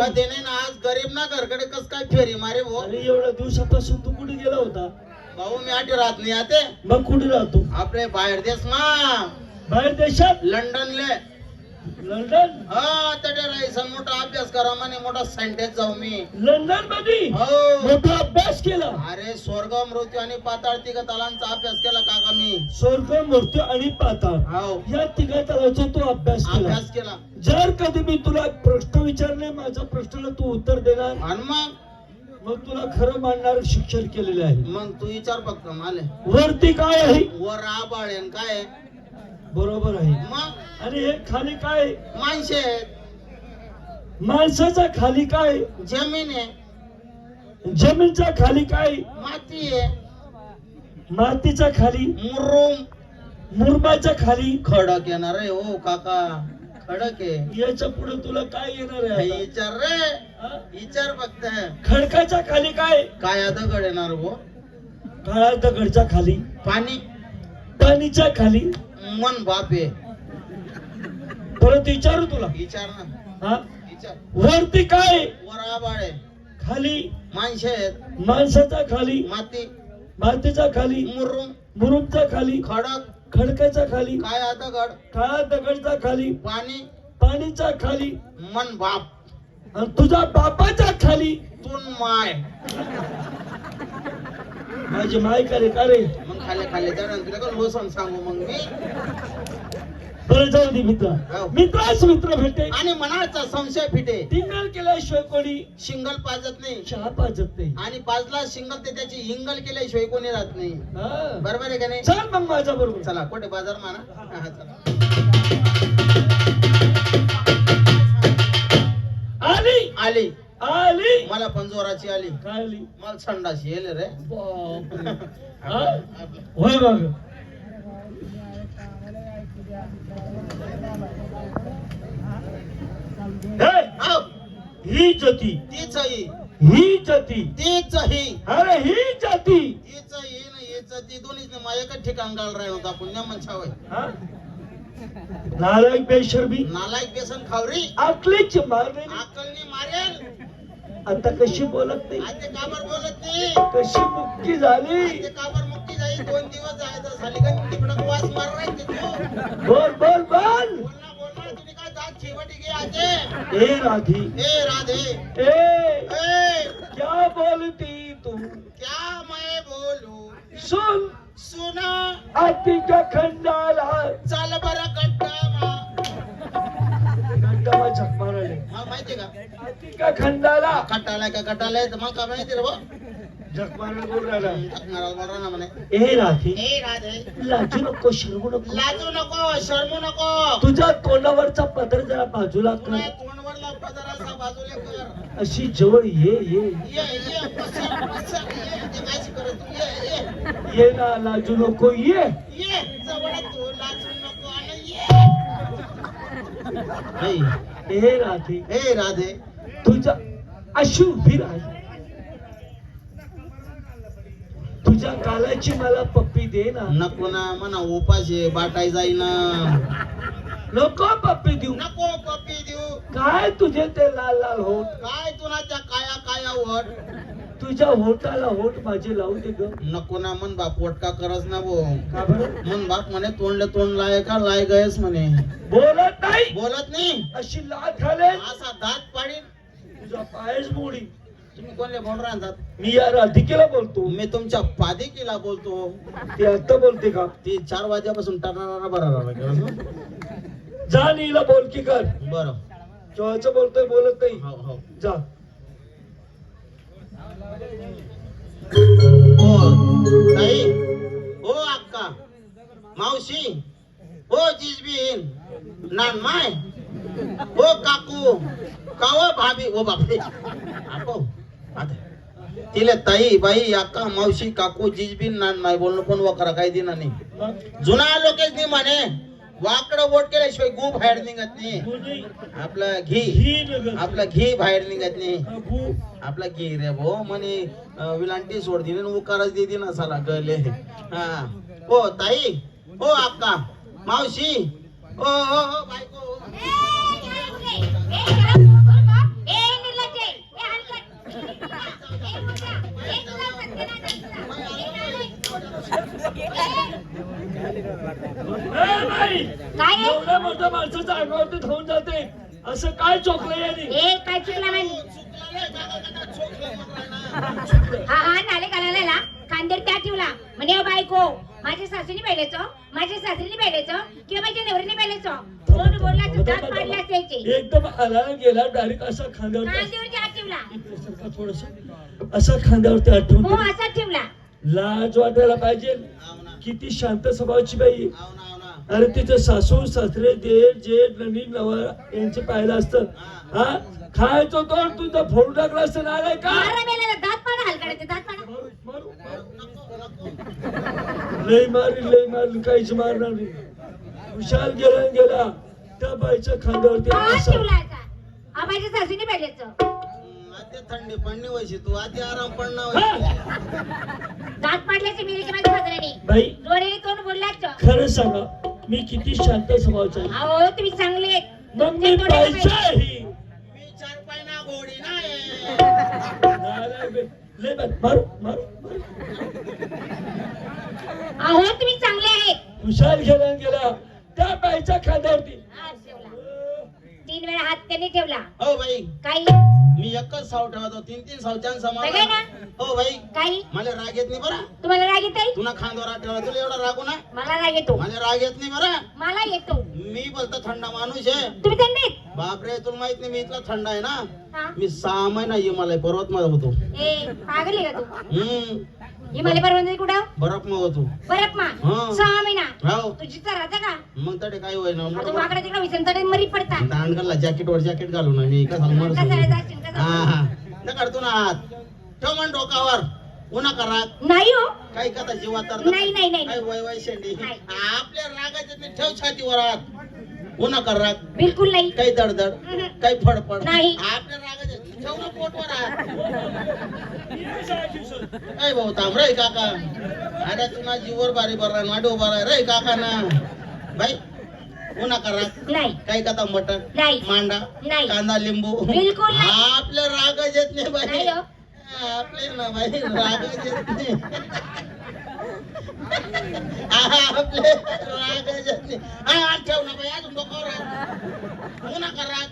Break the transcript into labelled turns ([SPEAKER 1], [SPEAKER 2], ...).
[SPEAKER 1] नाही
[SPEAKER 2] ना आज गरीब ना घरकडे कस काय फेरी मारे भाऊ?
[SPEAKER 1] अरे एवढ्या दिवसापासून तू कुठे गेला होता?
[SPEAKER 2] भाऊ मी आठी राहत नाही आते.
[SPEAKER 1] मग कुठे राहतो?
[SPEAKER 2] आपले बाहेर देश मा
[SPEAKER 1] बाहेर देशात?
[SPEAKER 2] लंडनले.
[SPEAKER 1] लंडन?
[SPEAKER 2] हा मोठा अभ्यास करा म्हणे मोठा सायंटिस्ट जाऊ मी.
[SPEAKER 1] लंडनमध्ये
[SPEAKER 2] हो.
[SPEAKER 1] मोठा अभ्यास केला?
[SPEAKER 2] अरे स्वर्ग मृत्यू आणि पाताळ तिघ तलांचा अभ्यास केला काका मी?
[SPEAKER 1] स्वर्ग मृत्यू आणि पाताळ.
[SPEAKER 2] हो.
[SPEAKER 1] या तिघा तलाचा तू अभ्यास केला.
[SPEAKER 2] अभ्यास केला.
[SPEAKER 1] जर कधी मी तुला प्रश्न विचारले माझ्या प्रश्नाला तू उत्तर देणार?
[SPEAKER 2] आणि मग?
[SPEAKER 1] मग तुला खरं मानणार शिक्षण केलेले आहे.
[SPEAKER 2] मग तू विचार फक्त माले.
[SPEAKER 1] वरती काय आहे?
[SPEAKER 2] वर आबाळेन काय?
[SPEAKER 1] बरोबर आहे.
[SPEAKER 2] मग?
[SPEAKER 1] आणि हे खाली काय?
[SPEAKER 2] माणसे आहेत.
[SPEAKER 1] माणसाच्या खाली काय?
[SPEAKER 2] जमीन आहे.
[SPEAKER 1] जमीनच्या खाली काय?
[SPEAKER 2] माती आहे.
[SPEAKER 1] मातीच्या खाली?
[SPEAKER 2] मुरुम.
[SPEAKER 1] मुरमाच्या खाली?
[SPEAKER 2] खडक येणार आहे हो काका. खडक आहे.
[SPEAKER 1] याच्यापुढे तुला काय येणार आहे आता?
[SPEAKER 2] विचार रे.
[SPEAKER 1] हा?
[SPEAKER 2] विचार फक्त.
[SPEAKER 1] खडकाच्या खाली काय?
[SPEAKER 2] काय दगड येणार हो?
[SPEAKER 1] काळ्या दगडच्या खाली?
[SPEAKER 2] पाणी.
[SPEAKER 1] पाणीच्या खाली?
[SPEAKER 2] मन बाप आहे.
[SPEAKER 1] परत विचारू तुला.
[SPEAKER 2] विचार ना.
[SPEAKER 1] हा?
[SPEAKER 2] विचार.
[SPEAKER 1] वरती काय?
[SPEAKER 2] वर आबाळ आहे.
[SPEAKER 1] खाली.
[SPEAKER 2] माणसे आहेत.
[SPEAKER 1] माणसाच्या खाली.
[SPEAKER 2] माती.
[SPEAKER 1] मातीच्या खाली.
[SPEAKER 2] मुरुम.
[SPEAKER 1] मुरुमच्या खाली.
[SPEAKER 2] खडक.
[SPEAKER 1] खडकाच्या खाली.
[SPEAKER 2] काय दगड
[SPEAKER 1] काळ्या दगडच्या खाली.
[SPEAKER 2] पाणी.
[SPEAKER 1] पाणीच्या खाली.
[SPEAKER 2] मन बाप.
[SPEAKER 1] आणि तुझ्या बापाच्या खाली.
[SPEAKER 2] तून माय.
[SPEAKER 1] माझी माय करे का रे
[SPEAKER 2] मग खाले खाले जाणार तुला का लोसन सांगू मग मी.
[SPEAKER 1] बरं जाऊ दे मित्र.
[SPEAKER 2] हो.
[SPEAKER 1] मित्राच मित्र भेटे.
[SPEAKER 2] आणि मनाचा संशय फिटे.
[SPEAKER 1] टिंगल केल्याशिवाय कोणी
[SPEAKER 2] शिंगल पाजत नाही.
[SPEAKER 1] चहा पाजत नाही.
[SPEAKER 2] आणि पाजला शिंगल ते त्याची हिंगल केल्याशिवाय कोणी राहत नाही.
[SPEAKER 1] हा.
[SPEAKER 2] बरोबर आहे का नाही?
[SPEAKER 1] चल मग माझ्या बरोबर.
[SPEAKER 2] चला कुठे? बाजार माना? हा, चला.
[SPEAKER 1] आली.
[SPEAKER 2] आली.
[SPEAKER 1] आली?
[SPEAKER 2] मला पण जोराची आली.
[SPEAKER 1] काय आली?
[SPEAKER 2] मला संडाशी येले रे.
[SPEAKER 1] बापरे. हा? होय बघ हे,
[SPEAKER 2] आव,
[SPEAKER 1] ही जती
[SPEAKER 2] तीच ही
[SPEAKER 1] ही जती
[SPEAKER 2] तीच ही
[SPEAKER 1] अरे ही जाती
[SPEAKER 2] तीच ही ना हीच ती दोन्हीच ना माझ्या एकच ठिकाण गाल राहिलो होता पुण्या मनछावय
[SPEAKER 1] हा? नालायक बेशर्मी.
[SPEAKER 2] नालायक बेसन खावरी.
[SPEAKER 1] आकलीची मारणे
[SPEAKER 2] अक्कलनी मारेल.
[SPEAKER 1] आता कशी बोलत नाही?
[SPEAKER 2] काबर बोलत नाही.
[SPEAKER 1] कशी मुक्की झाली?
[SPEAKER 2] ते काबर मुक्ती जाई दोन दिवस जायचं झाली का तिकडं वास मार राहते तू
[SPEAKER 1] बोल बोल बोल.
[SPEAKER 2] बोल ना बोल ना तुम्ही काय जात शेवटी गे आजे.
[SPEAKER 1] ए राधी.
[SPEAKER 2] ए राधे.
[SPEAKER 1] ए
[SPEAKER 2] ए.
[SPEAKER 1] क्या बोलती तू?
[SPEAKER 2] क्या मैं बोलू?
[SPEAKER 1] सुन.
[SPEAKER 2] सुना.
[SPEAKER 1] आतीच्या खंडाला.
[SPEAKER 2] चाल बरं का
[SPEAKER 1] खंडाला?
[SPEAKER 2] कटाला का कटाला तर मग का माहिती रे बा
[SPEAKER 1] बोल राहिला.
[SPEAKER 2] ना म्हणे.
[SPEAKER 1] ए राधी.
[SPEAKER 2] ए राधे.
[SPEAKER 1] लाजू नको शरमू नको.
[SPEAKER 2] लाजू नको शरमू नको.
[SPEAKER 1] तुझ्या तोंडावरचा पदर जरा बाजूला कर.
[SPEAKER 2] तोंडवरला पदराचा बाजूला कर.
[SPEAKER 1] अशी जवळ ये ये.
[SPEAKER 2] ये ये पसर पसर. ये ते काय करत ये ये.
[SPEAKER 1] ये ना लाजू नको ये.
[SPEAKER 2] ये जवळ तू. लाजू नको आणि ये.
[SPEAKER 1] ए राधी.
[SPEAKER 2] ए राधे.
[SPEAKER 1] तुझ्या अशी उभी राहिली तुझ्या गालाची मला पप्पी दे ना.
[SPEAKER 2] नको ना म्हणा उपाशी बाटाय जाईना
[SPEAKER 1] नको पप्पी देऊ.
[SPEAKER 2] नको पप्पी देऊ.
[SPEAKER 1] काय तुझे ते लाल लाल होठ
[SPEAKER 2] काय तुला त्या काया काया वट
[SPEAKER 1] तुझ्या होटाला होट माझे लावू दे ग.
[SPEAKER 2] नको ना मन बाप पोटका करस ना भो
[SPEAKER 1] का बरं?
[SPEAKER 2] मन बाप म्हणे तोंडले तोंड लाय का लाय गयस म्हणे.
[SPEAKER 1] बोलत नाही.
[SPEAKER 2] बोलत नाही.
[SPEAKER 1] अशी लाट घाले
[SPEAKER 2] असा दात पाडीन.
[SPEAKER 1] तुझा पायच मोडी
[SPEAKER 2] तुम्ही कोणले बोल राहतात
[SPEAKER 1] मी या राधिकेला बोलतो.
[SPEAKER 2] मी तुमच्या पादिकीला बोलतो.
[SPEAKER 1] ती आता बोलते का?
[SPEAKER 2] ती चार वाजेपासून टाकणार बरं राहिला
[SPEAKER 1] जा नीला बोल की कर.
[SPEAKER 2] बरं.
[SPEAKER 1] जेव्हाचं बोलतोय बोलत नाही.
[SPEAKER 2] हो हो.
[SPEAKER 1] जा.
[SPEAKER 2] हो ताई. हो अक्का. मावशी. हो जिजबीन. नान माय हो काकू. कावा भाभी ओ बापरे आपो आता तिले ताई बाई अक्का मावशी काकू जिजबीन नान माय बोलणं पण वकरा काही दिना नाही जुना लोकेच नाही म्हणे वाकड वोट केल्याशिवाय गु बाहेर निघत नाही आपला घी आपला घी बाहेर निघत नाही आपला घी रे भो म्हणे विलांटी सोड दिने उकारच दे दिना साला गले हा हो ताई हो अक्का मावशी ओ हो हो बायको
[SPEAKER 1] एवढ्या मोठ्या माणसाचं अंगावरती धावून जाते. असं काय चोकलं यांनी?
[SPEAKER 3] काय चुकला
[SPEAKER 2] म्हणजे
[SPEAKER 3] हा हा नाले घालायला कांदेर त्या ठेवला. म्हणे "अहो बायको माझ्या सासूने पाहिलेचो माझ्या सासरीने पाहिलेचो किंवा माझ्या नवरीने पाहिलेचो. कोण बोलला तर दात पाडला असायचे
[SPEAKER 1] एकदम आला गेला डायरेक्ट असा खांद्यावर
[SPEAKER 3] कांदेवरची आठ ठेवला.
[SPEAKER 1] थोडस. असा खांद्यावरती
[SPEAKER 3] हो ठेवला.
[SPEAKER 1] लाज वाटायला पाहिजे. किती शांत स्वभावाची बाई. अरे तिचं सासू सासरे देर जेठ नणी नवरा यांचे पाहिलं असतं हा? खायचं तो तुझा फोडून टाकला असतं ना आलाय का?
[SPEAKER 3] मारा मेलेला दात पाडा हलकाडाचे दात पाडा.
[SPEAKER 1] मारू. लय मारी लय मारी काहीच मारणार नाही विशाल गेला न गेला. त्या बाईच्या खांद्यावरती
[SPEAKER 3] हात
[SPEAKER 1] असा.
[SPEAKER 3] ठेवला असा हा सासूने पाहिलेचो
[SPEAKER 2] आधी थंडी पडणी व्हायची तू आधी आराम पडणं
[SPEAKER 1] हा!
[SPEAKER 3] दात पाडल्याचे मी माझ्या सासऱ्याने
[SPEAKER 1] बाई.
[SPEAKER 3] डोळे तोंड बोललाच
[SPEAKER 1] खरं सांगा मी किती शांत स्वभावाचा आहे.
[SPEAKER 3] अहो तुम्ही चांगले. आहेत.
[SPEAKER 1] मग मी
[SPEAKER 3] तुमचे डोळे
[SPEAKER 1] पाहिजे
[SPEAKER 3] पाहिजे.
[SPEAKER 1] ही
[SPEAKER 2] मी चार पायना घोडी नाही.
[SPEAKER 1] नालायक बे. लय बाई, मारू मारू मारू.
[SPEAKER 3] अहो तुम्ही चांगले आहेत.
[SPEAKER 1] विशाल गेला न गेला. त्या बाईच्या खांद्यावरती.
[SPEAKER 3] हात ठेवला. तीन वेळा हात त्याने ठेवला.
[SPEAKER 2] हो बाई.
[SPEAKER 3] काही
[SPEAKER 2] एकच साव ठेवतो तीन तीन सावच्यान
[SPEAKER 3] बघा
[SPEAKER 2] समान
[SPEAKER 3] ना.
[SPEAKER 2] हो बाई.
[SPEAKER 3] काही?
[SPEAKER 2] मला राग येत नाही बरा.
[SPEAKER 3] तुम्हाला राग येत
[SPEAKER 2] तुला खांद्यावर हात ठेवला तुला एवढा रागू ना
[SPEAKER 3] मला राग येतो.
[SPEAKER 2] मला राग येत नाही बरा.
[SPEAKER 3] मला येतो.
[SPEAKER 2] मी बोलतो थंड माणूस आहे.
[SPEAKER 3] तुम्ही थंड आहेत?
[SPEAKER 2] बापरे तुला माहीत नाही मी इथला थंड आहे ना?
[SPEAKER 3] हा?
[SPEAKER 2] मी सहा महिना हिमालय पर्वत मध्ये होतो.
[SPEAKER 3] ए पागल आहे का तू?
[SPEAKER 2] हम्म.
[SPEAKER 3] हिमालय पर्वत कुठं?
[SPEAKER 2] बरफमध्ये होतो.
[SPEAKER 3] बरफ मा
[SPEAKER 2] हा.
[SPEAKER 3] सहा महिना?
[SPEAKER 2] हो.
[SPEAKER 3] तुझी तर राहता का?
[SPEAKER 2] मग तडे काय होईना?
[SPEAKER 3] आता तिकडे मरी पडता
[SPEAKER 2] दांड घालला जॅकेट वर जॅकेट घालू ना मी का सांगणार
[SPEAKER 3] कसा
[SPEAKER 2] हा हा न काढतो ना हात ठेव मन डोकावर. उन्हा करा.
[SPEAKER 3] नाही हो.
[SPEAKER 2] काही कथा जीवा तर
[SPEAKER 3] नाही, नाही,
[SPEAKER 2] वय वय शेंडी.
[SPEAKER 3] नाही.
[SPEAKER 2] आपल्या रागाचे ते ठेव छातीवर हात उन्हा कर. राग
[SPEAKER 3] बिलकुल नाही.
[SPEAKER 2] काही दडदड
[SPEAKER 3] हम्म.
[SPEAKER 2] काही फडफड.
[SPEAKER 3] नाही.
[SPEAKER 2] आपल्या रागाचे ठेव ना पोटवर हात काय भाऊ थांब. रे काका. अरे तू ना जीवर बारी बरा उभा राह रे काका ना बाई उन्हा करा.
[SPEAKER 3] नाही.
[SPEAKER 2] काही कथा मटण?
[SPEAKER 3] नाही.
[SPEAKER 2] मांडा?
[SPEAKER 3] नाही.
[SPEAKER 2] कांदा लिंबू?
[SPEAKER 3] बिलकुल नाही.
[SPEAKER 2] आपल्या रागच येत नाही बाई.
[SPEAKER 3] नाही हो.
[SPEAKER 2] आपले ना बाई रागच येत नाही. आपले रागच येत नाही. हा, ठेव ना बाई अजून डोक्यावर हात. पुन्हा करा.